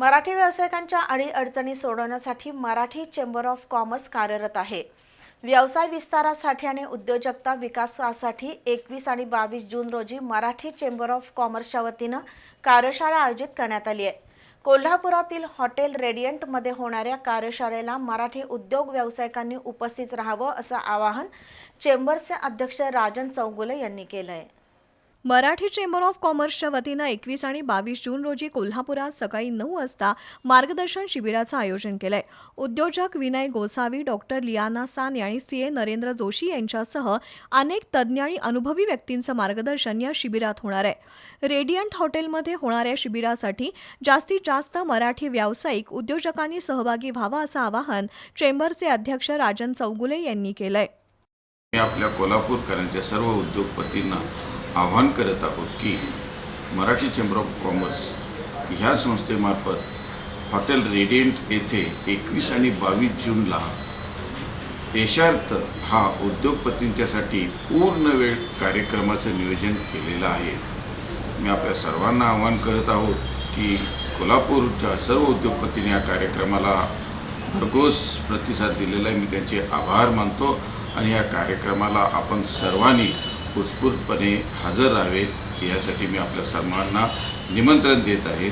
मराठी व्यावसायिकांच्या अडीअडचणी सोडवण्यासाठी मराठी चेंबर ऑफ कॉमर्स कार्यरत आहे. व्यवसाय विस्तारासाठी आणि उद्योजकता विकासासाठी एकवीस आणि बावीस जून रोजी मराठी चेंबर ऑफ कॉमर्सच्या वतीनं कार्यशाळा आयोजित करण्यात आली आहे. कोल्हापुरातील हॉटेल रेडियंटमध्ये होणाऱ्या कार्यशाळेला मराठी उद्योग व्यावसायिकांनी उपस्थित राहावं असं आवाहन चेंबरचे अध्यक्ष राजन चौगुले यांनी केलं आहे मराठी चेंबर ऑफ कॉमर्सच्या वतीनं एकवीस आणि बावीस जून रोजी कोल्हापुरात सकाळी नऊ वाजता मार्गदर्शन शिबिराचं आयोजन केलं आहे उद्योजक Vinay Gosavi doctor Liana San आणि सी ए नरेंद्र जोशी यांच्यासह अनेक तज्ज्ञ आणि अनुभवी व्यक्तींचं मार्गदर्शन या शिबिरात होणार आहे. रेडियंट हॉटेलमध्ये होणाऱ्या शिबिरासाठी जास्तीत जास्त मराठी व्यावसायिक उद्योजकांनी सहभागी व्हावा असं आवाहन चेंबरचे अध्यक्ष राजन चौगुले यांनी केलं आहे मी आपल्या कोल्हापूरकरांच्या सर्व उद्योगपतींना आव्हान करत आहोत की मराठी चेंबर ऑफ कॉमर्स ह्या संस्थेमार्फत हॉटेल रेडियंट येथे एकवीस आणि बावीस जूनला देशार्थ हा उद्योगपतींच्यासाठी पूर्ण वेळ कार्यक्रमाचं नियोजन केलेलं आहे. मी आपल्या सर्वांना आवाहन करत आहोत की कोल्हापूरच्या सर्व उद्योगपतींनी या कार्यक्रमाला भरघोस प्रतिसाद दिलेला आहे. मी त्यांचे आभार मानतो. आणि या कार्यक्रमाला आपण सर्वांनी उत्स्फूर्तपणे हजर राहावे यासाठी मी आपल्या सर्वांना निमंत्रण देत आहे.